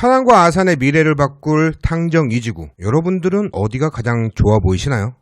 천안과 아산의 미래를 바꿀 탕정 이지구. 여러분들은 어디가 가장 좋아 보이시나요?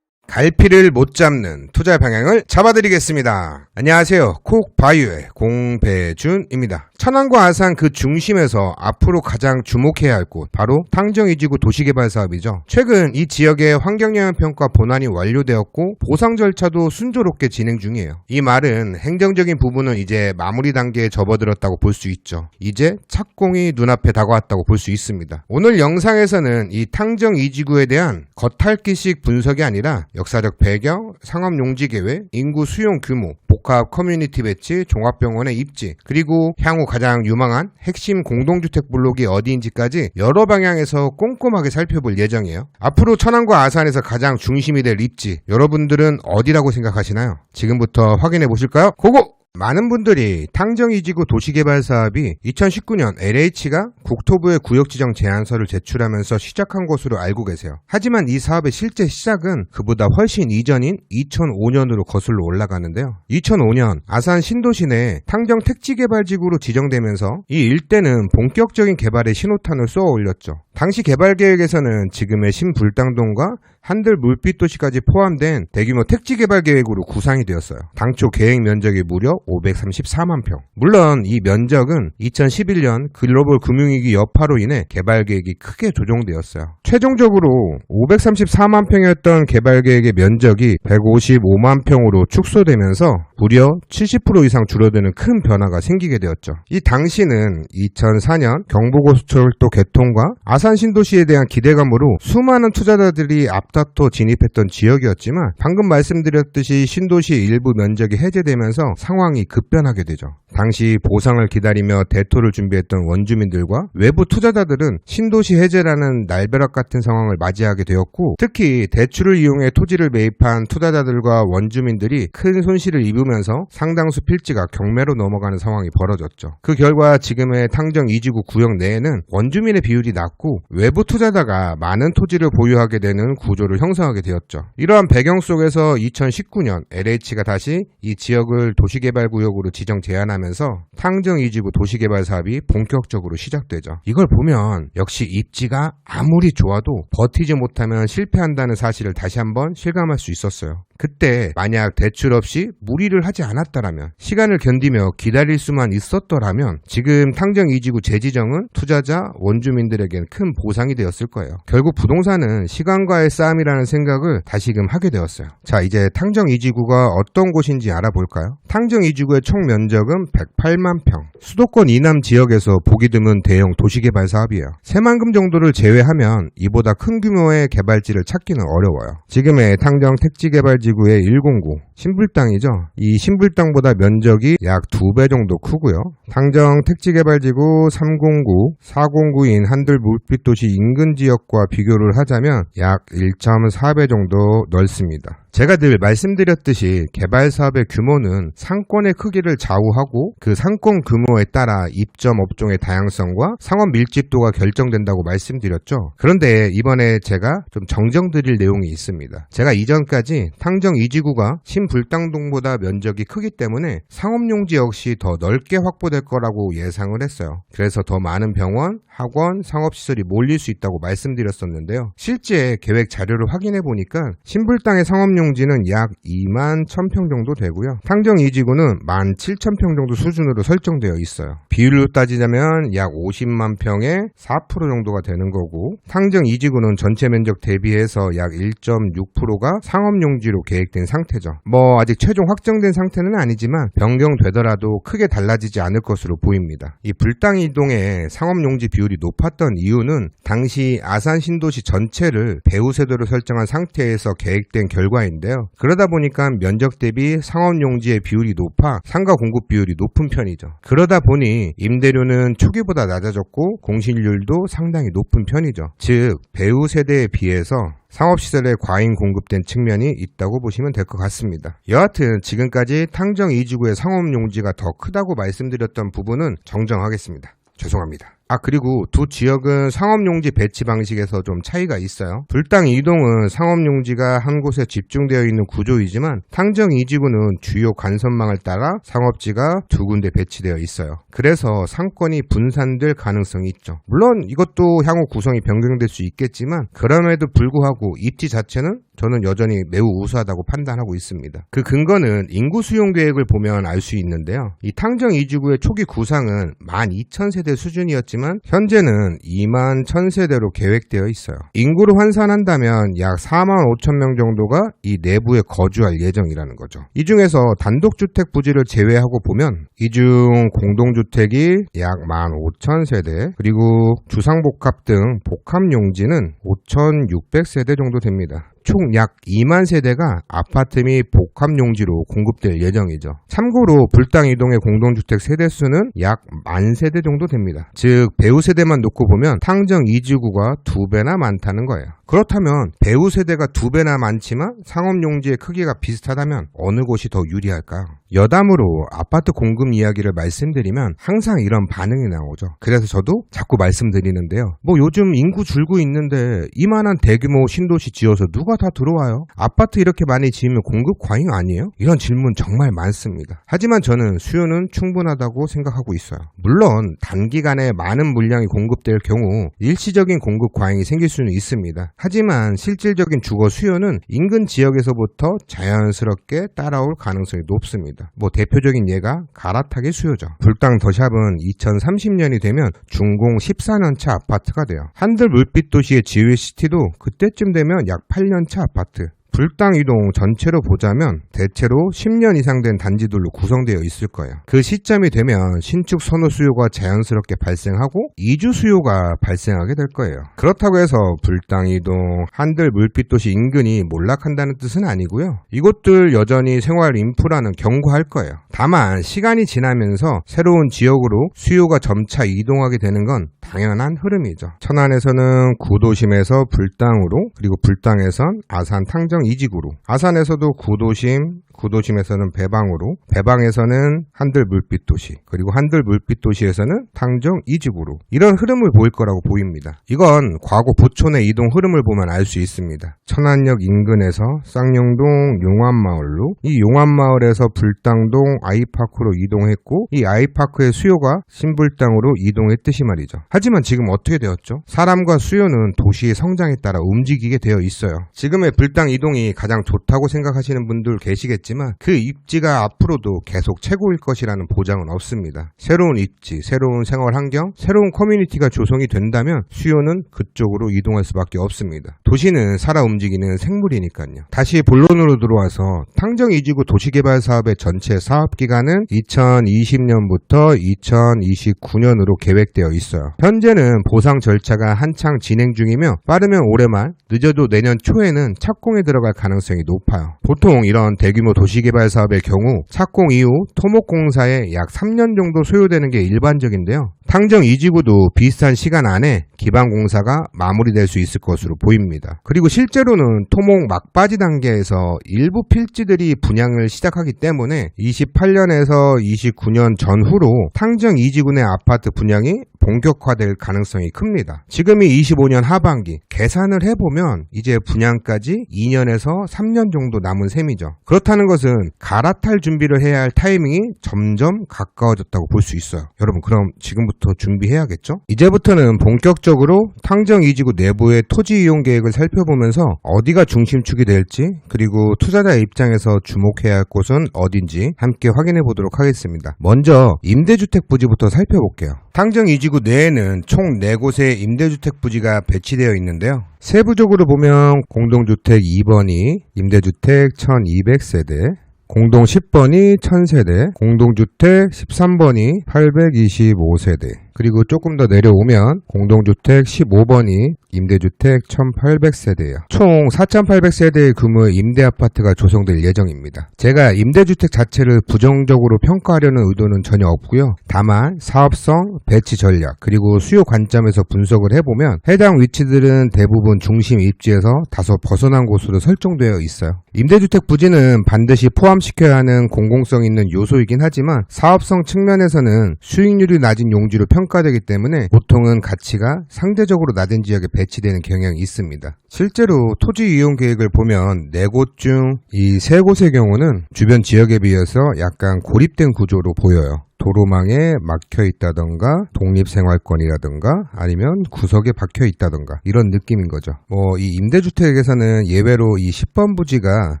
갈피를 못 잡는 투자 방향을 잡아드리겠습니다. 안녕하세요. 콕바이오의 공배준입니다. 천안과 아산 그 중심에서 앞으로 가장 주목해야 할 곳, 바로 탕정이지구 도시개발 사업이죠. 최근 이 지역의 환경영향평가 본안이 완료되었고 보상 절차도 순조롭게 진행 중이에요. 이 말은 행정적인 부분은 이제 마무리 단계에 접어들었다고 볼 수 있죠. 이제 착공이 눈앞에 다가왔다고 볼 수 있습니다. 오늘 영상에서는 이 탕정 이지구에 대한 겉핥기식 분석이 아니라 역사적 배경, 상업 용지 계획, 인구 수용 규모, 복합 커뮤니티 배치, 종합병원의 입지, 그리고 향후 가장 유망한 핵심 공동주택 블록이 어디인지까지 여러 방향에서 꼼꼼하게 살펴볼 예정이에요. 앞으로 천안과 아산에서 가장 중심이 될 입지, 여러분들은 어디라고 생각하시나요? 지금부터 확인해 보실까요? 고고! 많은 분들이 탕정이지구 도시개발 사업이 2019년 LH가 국토부에 구역지정 제안서를 제출하면서 시작한 것으로 알고 계세요. 하지만 이 사업의 실제 시작은 그보다 훨씬 이전인 2005년으로 거슬러 올라가는데요. 2005년 아산 신도시 내 탕정 택지개발지구로 지정되면서 이 일대는 본격적인 개발의 신호탄을 쏘아 올렸죠. 당시 개발 계획에서는 지금의 신불당동과 한들 물빛 도시까지 포함된 대규모 택지 개발 계획으로 구상이 되었어요. 당초 계획 면적이 무려 534만 평. 물론 이 면적은 2011년 글로벌 금융위기 여파로 인해 개발 계획이 크게 조정되었어요. 최종적으로 534만 평이었던 개발 계획의 면적이 155만 평으로 축소되면서 무려 70% 이상 줄어드는 큰 변화가 생기게 되었죠. 이 당시는 2004년 경부고속철도 개통과 아산 신도시에 대한 기대감으로 수많은 투자자들이 앞다퉈 진입했던 지역이었지만 방금 말씀드렸듯이 신도시 일부 면적이 해제되면서 상황이 급변하게 되죠. 당시 보상을 기다리며 대토를 준비했던 원주민들과 외부 투자자들은 신도시 해제라는 날벼락 같은 상황을 맞이하게 되었고 특히 대출을 이용해 토지를 매입한 투자자들과 원주민들이 큰 손실을 입으면서 상당수 필지가 경매로 넘어가는 상황이 벌어졌죠. 그 결과 지금의 탕정 이지구 구역 내에는 원주민의 비율이 낮고 외부 투자자가 많은 토지를 보유하게 되는 구조를 형성하게 되었죠. 이러한 배경 속에서 2019년 LH가 다시 이 지역을 도시개발구역으로 지정 제한하면서 탕정 이지구 도시개발 사업이 본격적으로 시작되죠. 이걸 보면 역시 입지가 아무리 좋아도 버티지 못하면 실패한다는 사실을 다시 한번 실감할 수 있었어요. 그때 만약 대출 없이 무리를 하지 않았다라면 시간을 견디며 기다릴 수만 있었더라면 지금 탕정 이지구 재지정은 투자자 원주민들에겐 큰 보상이 되었을 거예요. 결국 부동산은 시간과의 싸움이라는 생각을 다시금 하게 되었어요. 자 이제 탕정 이지구가 어떤 곳인지 알아볼까요? 탕정 이지구의 총 면적은 108만 평. 수도권 이남 지역에서 보기 드문 대형 도시개발 사업이에요. 새만금 정도를 제외하면 이보다 큰 규모의 개발지를 찾기는 어려워요. 지금의 탕정 택지개발지 구의 109 신불당이죠. 이 신불당보다 면적이 약두배 정도 크고요. 당정 택지개발지구 309, 409인 한들 물빛도시 인근 지역과 비교를 하자면 약 1.4배 정도 넓습니다. 제가 늘 말씀드렸듯이 개발 사업의 규모는 상권의 크기를 좌우하고 그 상권 규모에 따라 입점 업종의 다양성과 상업 밀집도가 결정된다고 말씀드렸죠. 그런데 이번에 제가 좀 정정 드릴 내용이 있습니다. 제가 이전까지 탕정 이지구가 신불당동보다 면적이 크기 때문에 상업용지 역시 더 넓게 확보될 거라고 예상을 했어요. 그래서 더 많은 병원, 학원, 상업시설이 몰릴 수 있다고 말씀드렸었는데요. 실제 계획 자료를 확인해 보니까 신불당의 상업용지는 약 2만 1000평 정도 되고요. 탕정 이지구는 1만 7000평 정도 수준으로 설정되어 있어요. 비율로 따지자면 약 50만 평에 4% 정도가 되는 거고 탕정 이지구는 전체 면적 대비해서 약 1.6%가 상업용지로 계획된 상태죠. 뭐 아직 최종 확정된 상태는 아니지만 변경되더라도 크게 달라지지 않을 것으로 보입니다. 이 불당 이동의 상업용지 비율이 높았던 이유는 당시 아산 신도시 전체를 배후세도로 설정한 상태에서 계획된 결과인데요. 그러다 보니까 면적 대비 상업용지의 비율이 높아 상가 공급 비율이 높은 편이죠. 그러다 보니 임대료는 초기보다 낮아졌고 공실률도 상당히 높은 편이죠. 즉 배후 세대에 비해서 상업시설에 과잉 공급된 측면이 있다고 보시면 될 것 같습니다. 여하튼 지금까지 탕정 이지구의 상업용지가 더 크다고 말씀드렸던 부분은 정정하겠습니다. 죄송합니다. 아 그리고 두 지역은 상업용지 배치 방식에서 좀 차이가 있어요. 불당 이동은 상업용지가 한 곳에 집중되어 있는 구조이지만 탕정 이지구는 주요 간선망을 따라 상업지가 두 군데 배치되어 있어요. 그래서 상권이 분산될 가능성이 있죠. 물론 이것도 향후 구성이 변경될 수 있겠지만 그럼에도 불구하고 입지 자체는 저는 여전히 매우 우수하다고 판단하고 있습니다. 그 근거는 인구 수용 계획을 보면 알 수 있는데요. 이 탕정 이지구의 초기 구상은 12,000세대 수준이었지만 현재는 2만 1,000세대로 계획되어 있어요. 인구를 환산한다면 약 4만 5천 명 정도가 이 내부에 거주할 예정이라는 거죠. 이 중에서 단독주택 부지를 제외하고 보면 이 중 공동주택이 약 15,000세대 그리고 주상복합 등 복합용지는 5,600세대 정도 됩니다. 총 약 2만 세대가 아파트 및 복합용지로 공급될 예정이죠. 참고로 불당 이동의 공동주택 세대수는 약 만 세대 정도 됩니다. 즉 배우 세대만 놓고 보면 탕정 이지구가 두 배나 많다는 거예요. 그렇다면 배우 세대가 두 배나 많지만 상업 용지의 크기가 비슷하다면 어느 곳이 더 유리할까요? 여담으로 아파트 공급 이야기를 말씀드리면 항상 이런 반응이 나오죠. 그래서 저도 자꾸 말씀드리는데요. 뭐 요즘 인구 줄고 있는데 이만한 대규모 신도시 지어서 누가 다 들어와요? 아파트 이렇게 많이 지으면 공급 과잉 아니에요? 이런 질문 정말 많습니다. 하지만 저는 수요는 충분하다고 생각하고 있어요. 물론 단기간에 많은 물량이 공급될 경우 일시적인 공급 과잉이 생길 수는 있습니다. 하지만 실질적인 주거 수요는 인근 지역에서부터 자연스럽게 따라올 가능성이 높습니다. 뭐 대표적인 예가 가라타기 수요죠. 불당 더샵은 2030년이 되면 중공 14년차 아파트가 돼요. 한들 물빛 도시의 지휘시티도 그때쯤 되면 약 8년차 아파트. 불당 이동 전체로 보자면 대체로 10년 이상 된 단지들로 구성되어 있을 거예요. 그 시점이 되면 신축 선호 수요가 자연스럽게 발생하고 이주 수요가 발생하게 될 거예요. 그렇다고 해서 불당 이동, 한들 물빛 도시 인근이 몰락한다는 뜻은 아니고요. 이곳들 여전히 생활 인프라는 견고할 거예요. 다만 시간이 지나면서 새로운 지역으로 수요가 점차 이동하게 되는 건 당연한 흐름이죠. 천안에서는 구도심에서 불당으로 그리고 불당에선 아산 탕정 이지구로 아산에서도 구도심 구도심에서는 배방으로 배방에서는 한들 물빛 도시 그리고 한들 물빛 도시에서는 탕정 이지구로 이런 흐름을 보일 거라고 보입니다. 이건 과거 부촌의 이동 흐름을 보면 알 수 있습니다. 천안역 인근에서 쌍용동 용암마을로 이 용암마을에서 불당동 아이파크로 이동했고 이 아이파크의 수요가 신불당으로 이동했듯이 말이죠. 하지만 지금 어떻게 되었죠? 사람과 수요는 도시의 성장에 따라 움직이게 되어 있어요. 지금의 불당 이동이 가장 좋다고 생각하시는 분들 계시겠지 만 그 입지가 앞으로도 계속 최고일 것이라는 보장은 없습니다. 새로운 입지, 새로운 생활 환경, 새로운 커뮤니티가 조성이 된다면 수요는 그쪽으로 이동할 수밖에 없습니다. 도시는 살아 움직이는 생물이니까요. 다시 본론으로 들어와서 탕정 이지구 도시개발 사업의 전체 사업 기간은 2020년부터 2029년으로 계획되어 있어요. 현재는 보상 절차가 한창 진행 중이며 빠르면 올해 말, 늦어도 내년 초에는 착공에 들어갈 가능성이 높아요. 보통 이런 대규모 도시개발 사업의 경우 착공 이후 토목공사에 약 3년 정도 소요되는 게 일반적인데요. 탕정 이지구도 비슷한 시간 안에 기반공사가 마무리될 수 있을 것으로 보입니다. 그리고 실제로는 토목 막바지 단계에서 일부 필지들이 분양을 시작하기 때문에 28년에서 29년 전후로 탕정 이지군의 아파트 분양이 본격화될 가능성이 큽니다. 지금이 25년 하반기 계산을 해보면 이제 분양까지 2년에서 3년 정도 남은 셈이죠. 그렇다는 것은 갈아탈 준비를 해야 할 타이밍이 점점 가까워졌다고 볼 수 있어요. 여러분 그럼 지금부터 준비해야겠죠? 이제부터는 본격적으로 탕정 이지구 내부의 토지 이용 계획을 살펴보면서 어디가 중심축이 될지 그리고 투자자 입장에서 주목해야 할 곳은 어딘지 함께 확인해 보도록 하겠습니다. 먼저 임대주택 부지부터 살펴볼게요. 탕정 이지구 내에는 총 4곳의 임대주택 부지가 배치되어 있는데요. 세부적으로 보면 공동주택 2번이 임대주택 1200세대, 공동 10번이 1000세대, 공동주택 13번이 825세대, 그리고 조금 더 내려오면 공동주택 15번이 임대주택 1800세대예요. 총 4800세대의 규모의 임대아파트가 조성될 예정입니다. 제가 임대주택 자체를 부정적으로 평가하려는 의도는 전혀 없고요. 다만 사업성, 배치 전략, 그리고 수요 관점에서 분석을 해보면 해당 위치들은 대부분 중심 입지에서 다소 벗어난 곳으로 설정되어 있어요. 임대주택 부지는 반드시 포함시켜야 하는 공공성 있는 요소이긴 하지만 사업성 측면에서는 수익률이 낮은 용지로 평가 평가되기 때문에 보통은 가치가 상대적으로 낮은 지역에 배치되는 경향이 있습니다. 실제로 토지 이용 계획을 보면 네 곳 중 이 세 곳의 경우는 주변 지역에 비해서 약간 고립된 구조로 보여요. 도로망에 막혀 있다던가 독립생활권이라던가 아니면 구석에 박혀 있다던가 이런 느낌인 거죠. 뭐 이 임대주택에서는 예외로 이 10번 부지가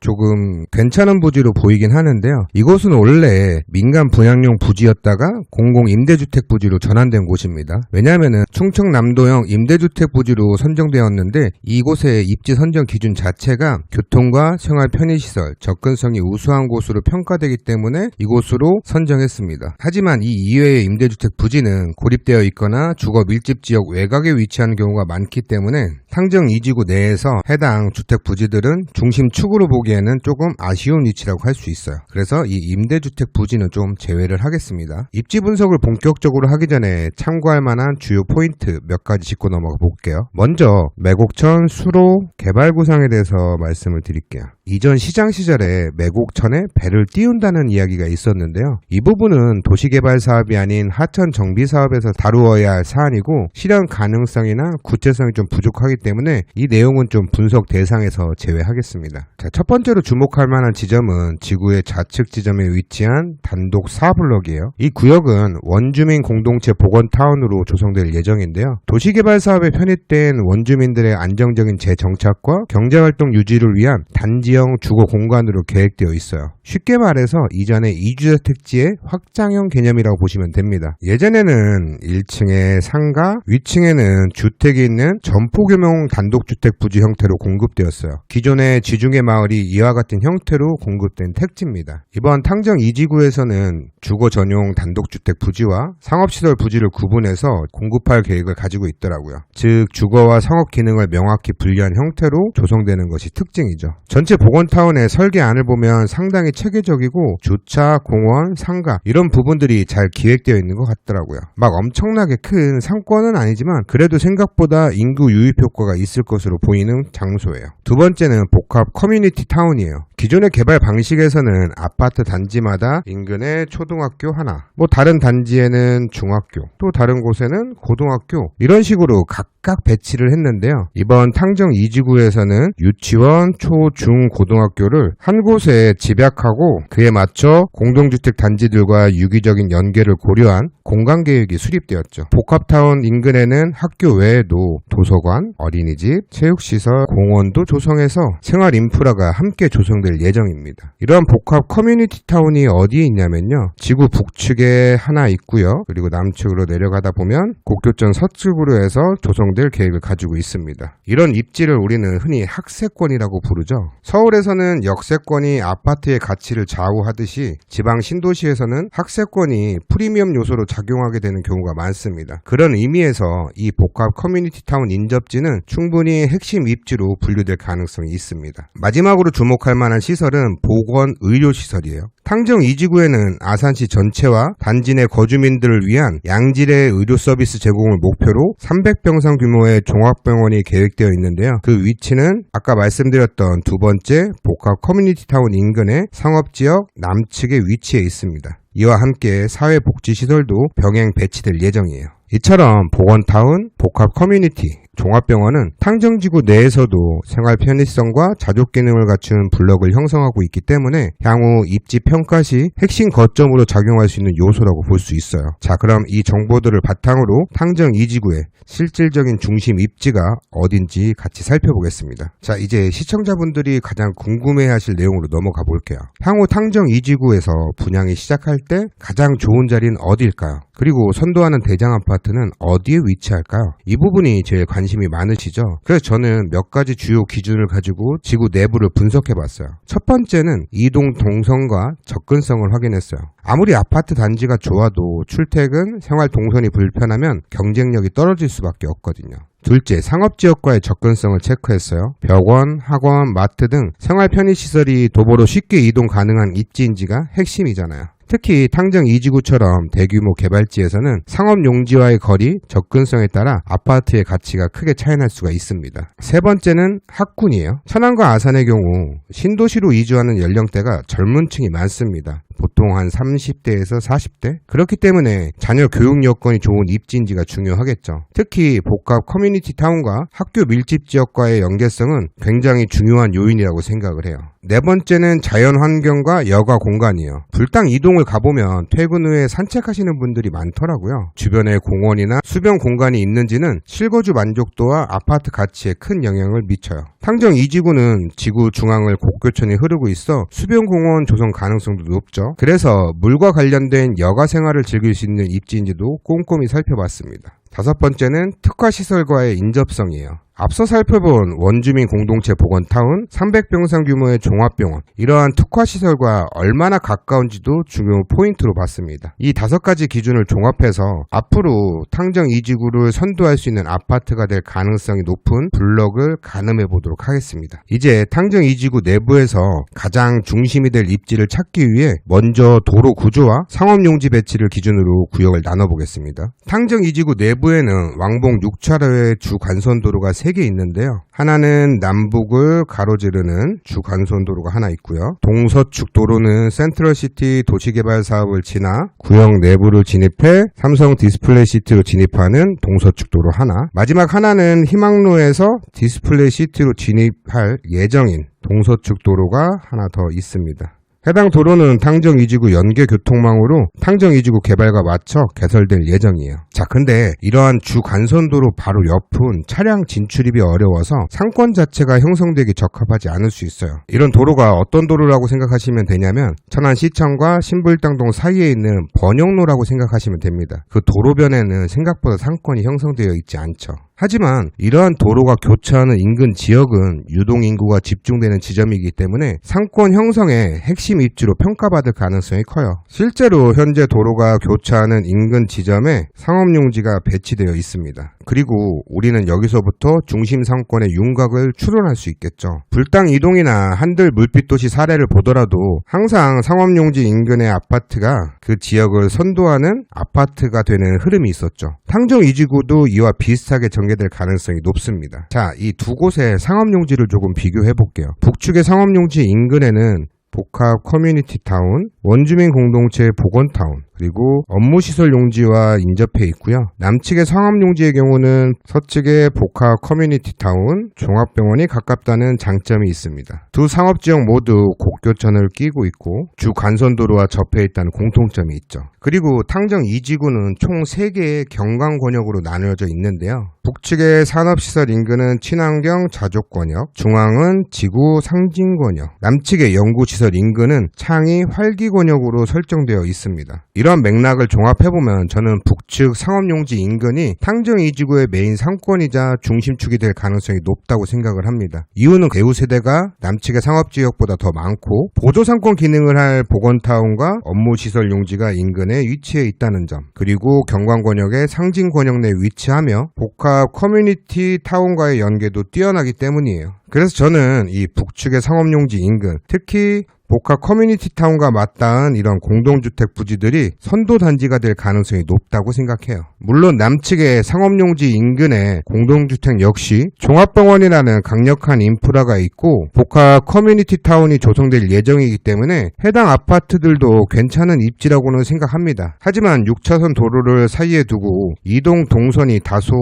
조금 괜찮은 부지로 보이긴 하는데요. 이곳은 원래 민간 분양용 부지였다가 공공 임대주택 부지로 전환된 곳입니다. 왜냐하면은 충청남도형 임대주택 부지로 선정되었는데 이곳의 입지 선정 기준 자체가 교통과 생활 편의시설, 접근성이 우수한 곳으로 평가되기 때문에 이곳으로 선정했습니다. 하지만 이 이외의 임대주택 부지는 고립되어 있거나 주거 밀집 지역 외곽에 위치한 경우가 많기 때문에 상정 이지구 내에서 해당 주택 부지들은 중심 축으로 보기에는 조금 아쉬운 위치라고 할 수 있어요. 그래서 이 임대주택 부지는 좀 제외를 하겠습니다. 입지 분석을 본격적으로 하기 전에 참고할 만한 주요 포인트 몇 가지 짚고 넘어가 볼게요. 먼저 매곡천 수로 개발 구상에 대해서 말씀을 드릴게요. 이전 시장 시절에 매곡천에 배를 띄운다는 이야기가 있었는데요. 이 부분은 도시개발 사업이 아닌 하천 정비 사업에서 다루어야 할 사안이고 실현 가능성이나 구체성이 좀 부족하기 때문에 이 내용은 좀 분석 대상에서 제외하겠습니다. 자, 첫 번째로 주목할 만한 지점은 지구의 좌측 지점에 위치한 단독 4블럭이에요. 이 구역은 원주민 공동체 복원타운으로 조성될 예정인데요. 도시개발 사업에 편입된 원주민들의 안정적인 재정착과 경제활동 유지를 위한 단지 형 주거 공간으로 계획되어 있어요. 쉽게 말해서 이전의 이주택지의 확장형 개념이라고 보시면 됩니다. 예전에는 1층에 상가, 위층에는 주택이 있는 점포규모 단독주택 부지 형태로 공급되었어요. 기존의 지중해 마을이 이와 같은 형태로 공급된 택지입니다. 이번 탕정 이지구에서는 주거 전용 단독주택 부지와 상업시설 부지를 구분해서 공급할 계획을 가지고 있더라고요. 즉 주거와 상업 기능을 명확히 분리한 형태로 조성되는 것이 특징이죠. 전체 복원타운의 설계안을 보면 상당히 체계적이고 주차, 공원, 상가 이런 부분들이 잘 기획되어 있는 것 같더라고요. 막 엄청나게 큰 상권은 아니지만 그래도 생각보다 인구 유입 효과가 있을 것으로 보이는 장소예요. 두 번째는 복합 커뮤니티 타운이에요. 기존의 개발 방식에서는 아파트 단지마다 인근에 초등학교 하나, 뭐 다른 단지에는 중학교, 또 다른 곳에는 고등학교 이런 식으로 각각 배치를 했는데요. 이번 탕정 이지구에서는 유치원, 초, 중, 고등학교를 한 곳에 집약하고 그에 맞춰 공동주택 단지들과 유기적인 연계를 고려한 공간 계획이 수립되었죠. 복합타운 인근에는 학교 외에도 도서관, 어린이집, 체육시설, 공원도 조성해서 생활 인프라가 함께 조성될 예정입니다. 이러한 복합 커뮤니티 타운이 어디에 있냐면요. 지구 북측에 하나 있고요. 그리고 남측으로 내려가다 보면 곡교점 서쪽으로 해서 조성될 계획을 가지고 있습니다. 이런 입지를 우리는 흔히 학세권이라고 부르죠. 서울 에서는 역세권이 아파트의 가치를 좌우하듯이 지방 신도시에서는 학세권이 프리미엄 요소로 작용하게 되는 경우가 많습니다. 그런 의미에서 이 복합 커뮤니티 타운 인접지는 충분히 핵심 입지로 분류될 가능성이 있습니다. 마지막으로 주목할 만한 시설은 보건 의료 시설이에요. 탕정 이지구에는 아산시 전체와 단지 내 거주민들을 위한 양질의 의료 서비스 제공을 목표로 300병상 규모의 종합병원이 계획되어 있는데요. 그 위치는 아까 말씀드렸던 두 번째 복합 커뮤니티 타운 인근의 상업지역 남측에 위치해 있습니다. 이와 함께 사회복지시설도 병행 배치될 예정이에요. 이처럼 보건타운, 복합 커뮤니티, 종합병원은 탕정지구 내에서도 생활 편의성과 자족 기능을 갖춘 블럭을 형성하고 있기 때문에 향후 입지 평가 시 핵심 거점으로 작용할 수 있는 요소라고 볼 수 있어요. 자, 그럼 이 정보들을 바탕으로 탕정 이 지구의 실질적인 중심 입지가 어딘지 같이 살펴보겠습니다. 자, 이제 시청자분들이 가장 궁금해하실 내용으로 넘어가 볼게요. 향후 탕정 이 지구에서 분양이 시작할 때 가장 좋은 자리는 어디일까요? 그리고 선도하는 대장 아파트는 어디에 위치할까요? 이 부분이 제일 관심 이 많으시죠? 그래서 저는 몇 가지 주요 기준을 가지고 지구 내부를 분석해 봤어요. 첫 번째는 이동 동선과 접근성을 확인했어요. 아무리 아파트 단지가 좋아도 출퇴근, 생활 동선이 불편하면 경쟁력이 떨어질 수밖에 없거든요. 둘째, 상업지역과의 접근성을 체크했어요. 병원, 학원, 마트 등 생활 편의시설이 도보로 쉽게 이동 가능한 입지인지가 핵심이잖아요. 특히 탕정 이지구처럼 대규모 개발지에서는 상업 용지와의 거리, 접근성에 따라 아파트의 가치가 크게 차이날 수가 있습니다. 세 번째는 학군이에요. 천안과 아산의 경우 신도시로 이주하는 연령대가 젊은 층이 많습니다. 보통 한 30대에서 40대? 그렇기 때문에 자녀 교육 여건이 좋은 입지인지가 중요하겠죠. 특히 복합 커뮤니티 타운과 학교 밀집 지역과의 연계성은 굉장히 중요한 요인이라고 생각을 해요. 네 번째는 자연 환경과 여가 공간이에요. 불당 이동을 가보면 퇴근 후에 산책하시는 분들이 많더라고요. 주변에 공원이나 수변 공간이 있는지는 실거주 만족도와 아파트 가치에 큰 영향을 미쳐요. 탕정 2지구는 지구 중앙을 곡교천이 흐르고 있어 수변 공원 조성 가능성도 높죠. 그래서 물과 관련된 여가 생활을 즐길 수 있는 입지인지도 꼼꼼히 살펴봤습니다. 다섯 번째는 특화 시설과의 인접성이에요. 앞서 살펴본 원주민 공동체 보건타운, 300병상 규모의 종합병원, 이러한 특화시설과 얼마나 가까운지도 중요 포인트로 봤습니다. 이 다섯 가지 기준을 종합해서 앞으로 탕정 2지구를 선도할 수 있는 아파트가 될 가능성이 높은 블럭을 가늠해 보도록 하겠습니다. 이제 탕정 2지구 내부에서 가장 중심이 될 입지를 찾기 위해 먼저 도로 구조와 상업용지 배치를 기준으로 구역을 나눠보겠습니다. 탕정 2지구 내부에는 왕복 6차로의 주 간선도로가 3개 있는데요. 하나는 남북을 가로지르는 주 간선도로가 하나 있고요. 동서축 도로는 센트럴시티 도시개발 사업을 지나 구역 내부를 진입해 삼성 디스플레이 시티로 진입하는 동서축 도로 하나. 마지막 하나는 희망로에서 디스플레이 시티로 진입할 예정인 동서축 도로가 하나 더 있습니다. 해당 도로는 탕정 2지구 연계 교통망으로 탕정 2지구 개발과 맞춰 개설될 예정이에요. 자, 근데 이러한 주 간선도로 바로 옆은 차량 진출입이 어려워서 상권 자체가 형성되기 적합하지 않을 수 있어요. 이런 도로가 어떤 도로라고 생각하시면 되냐면 천안시청과 신불당동 사이에 있는 번영로라고 생각하시면 됩니다. 그 도로변에는 생각보다 상권이 형성되어 있지 않죠. 하지만 이러한 도로가 교차하는 인근 지역은 유동 인구가 집중되는 지점이기 때문에 상권 형성의 핵심 입지로 평가받을 가능성이 커요. 실제로 현재 도로가 교차하는 인근 지점에 상업용지가 배치되어 있습니다. 그리고 우리는 여기서부터 중심 상권의 윤곽을 추론할 수 있겠죠. 불당 이동이나 한들 물빛 도시 사례를 보더라도 항상 상업용지 인근의 아파트가 그 지역을 선도하는 아파트가 되는 흐름이 있었죠. 탕정 이지구도 이와 비슷하게 전개될 가능성이 높습니다. 자, 이 두 곳의 상업용지를 조금 비교해 볼게요. 북측의 상업용지 인근에는 복합 커뮤니티 타운, 원주민 공동체 보건타운, 그리고 업무시설 용지와 인접해 있고요. 남측의 상업용지의 경우는 서측의 복합 커뮤니티 타운, 종합병원이 가깝다는 장점이 있습니다. 두 상업지역 모두 곡교천을 끼고 있고 주 간선도로와 접해 있다는 공통점이 있죠. 그리고 탕정 2지구는 총 3개의 경광권역으로 나누어져 있는데요. 북측의 산업시설 인근은 친환경 자족권역, 중앙은 지구 상징권역, 남측의 연구시설 인근은 창의 활기권역으로 설정되어 있습니다. 이런 맥락을 종합해보면 저는 북측 상업용지 인근이 탕정 2지구의 메인 상권이자 중심축이 될 가능성이 높다고 생각을 합니다. 이유는 배우 세대가 남측의 상업지역보다 더 많고 보조상권 기능을 할 보건타운과 업무시설 용지가 인근에 위치해 있다는 점 그리고 경광권역의 상징권역 내에 위치하며 복합 커뮤니티 타운과의 연계도 뛰어나기 때문이에요. 그래서 저는 이 북측의 상업용지 인근, 특히 복합 커뮤니티 타운과 맞닿은 이런 공동주택 부지들이 선도 단지가 될 가능성이 높다고 생각해요. 물론 남측의 상업용지 인근에 공동주택 역시 종합병원이라는 강력한 인프라가 있고 복합 커뮤니티 타운이 조성될 예정이기 때문에 해당 아파트들도 괜찮은 입지라고는 생각합니다. 하지만 6차선 도로를 사이에 두고 이동 동선이 다소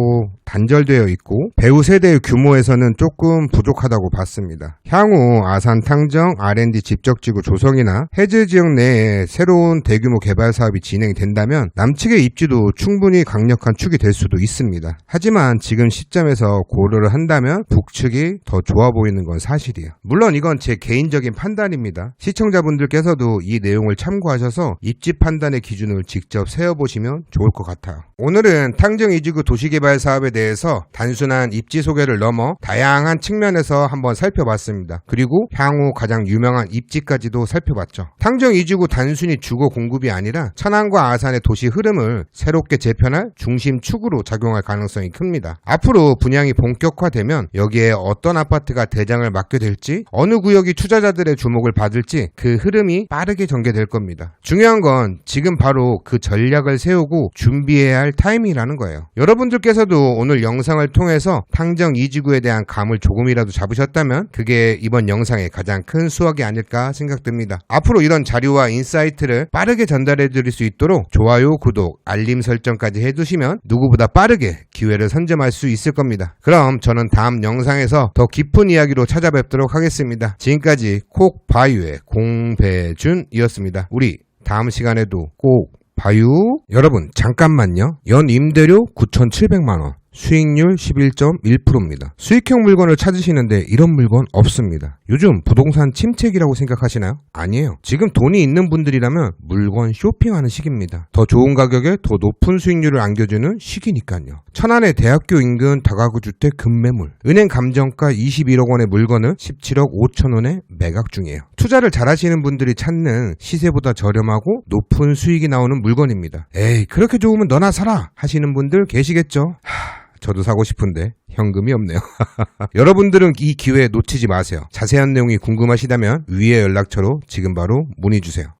단절되어 있고 배우 세대의 규모에서는 조금 부족하다고 봤습니다. 향후 아산 탕정 R&D 집적 지구 조성이나 해제 지역 내에 새로운 대규모 개발 사업이 진행된다면 남측의 입지도 충분히 강력한 축이 될 수도 있습니다. 하지만 지금 시점에서 고려를 한다면 북측이 더 좋아 보이는 건 사실이에요. 물론 이건 제 개인적인 판단입니다. 시청자분들께서도 이 내용을 참고하셔서 입지 판단의 기준을 직접 세워보시면 좋을 것 같아요. 오늘은 탕정 이지구 도시개발 사업에 대해서 단순한 입지 소개를 넘어 다양한 측면에서 한번 살펴봤습니다. 그리고 향후 가장 유명한 입지 까지도 살펴봤죠. 탕정 이지구 단순히 주거 공급이 아니라 천안과 아산의 도시 흐름을 새롭게 재편할 중심 축으로 작용할 가능성이 큽니다. 앞으로 분양이 본격화되면 여기에 어떤 아파트가 대장을 맡게 될지 어느 구역이 투자자들의 주목을 받을지 그 흐름이 빠르게 전개될 겁니다. 중요한 건 지금 바로 그 전략을 세우고 준비해야 할 타이밍이라는 거예요. 여러분들께서도 오늘 영상을 통해서 탕정 이지구에 대한 감을 조금이라도 잡으셨다면 그게 이번 영상의 가장 큰 수확이 아닐까 생각됩니다. 앞으로 이런 자료와 인사이트를 빠르게 전달해 드릴 수 있도록 좋아요, 구독, 알림 설정까지 해두시면 누구보다 빠르게 기회를 선점할 수 있을 겁니다. 그럼 저는 다음 영상에서 더 깊은 이야기로 찾아뵙도록 하겠습니다. 지금까지 콕바유의 공배준이었습니다. 우리 다음 시간에도 꼭 봐요. 여러분 잠깐만요. 연 임대료 9,700만 원. 수익률 11.1%입니다. 수익형 물건을 찾으시는데 이런 물건 없습니다. 요즘 부동산 침체기라고 생각하시나요? 아니에요. 지금 돈이 있는 분들이라면 물건 쇼핑하는 시기입니다. 더 좋은 가격에 더 높은 수익률을 안겨주는 시기니까요. 천안의 대학교 인근 다가구 주택 급매물, 은행 감정가 21억 원의 물건을 17억 5천 원에 매각 중이에요. 투자를 잘하시는 분들이 찾는 시세보다 저렴하고 높은 수익이 나오는 물건입니다. 에이 그렇게 좋으면 너나 사라 하시는 분들 계시겠죠? 하... 저도 사고 싶은데 현금이 없네요. 여러분들은 이 기회 놓치지 마세요. 자세한 내용이 궁금하시다면 위의 연락처로 지금 바로 문의 주세요.